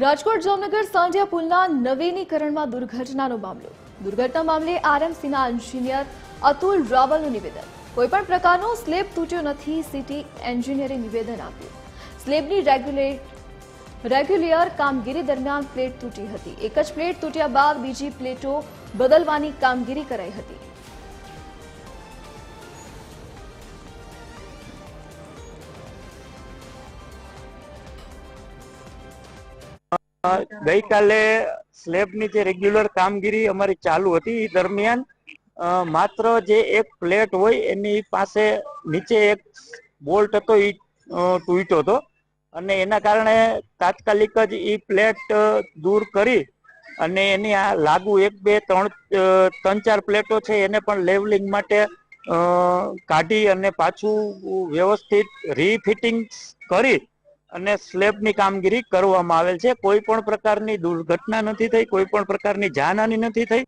રાજકોટ જામનગર સાંઢિયા પુલના નવીનીકરણમાં દુર્ઘટનાનો મામલો. દુર્ઘટના મામલે આરએમસીના એન્જિનિયર અતુલ રાવલનું નિવેદન. કોઈપણ પ્રકારનો સ્લેબ તૂટ્યો નથી, સિટી એન્જિનિયરે નિવેદન આપ્યું. સ્લેબની રેગ્યુલેટ રેગ્યુલર કામગીરી દરમિયાન પ્લેટ તૂટી હતી. એક જ પ્લેટ તૂટ્યા બાદ બીજી પ્લેટો બદલવાની કામગીરી કરાઈ હતી. ગઈકાલે સ્લેબની જે રેગ્યુલર કામગીરી અમારી ચાલુ હતી એ દરમિયાન માત્ર જે એક પ્લેટ હોય એની પાસે નીચે એક બોલ્ટ હતો એ તૂટ્યો હતો. અને એના કારણે તાત્કાલિક જ એ પ્લેટ દૂર કરી અને એની આ લાગુ એક, બે, ત્રણ ત્રણ, ચાર પ્લેટો છે, એને પણ લેવલિંગ માટે કાઢી અને પાછું વ્યવસ્થિત રીફિટિંગ કરી અને સ્લેબની કામગીરી કરવામાં આવેલ છે. કોઈ પણ પ્રકારની દુર્ઘટના નથી થઈ, કોઈ પણ પ્રકારની જાનહાની નથી થઈ.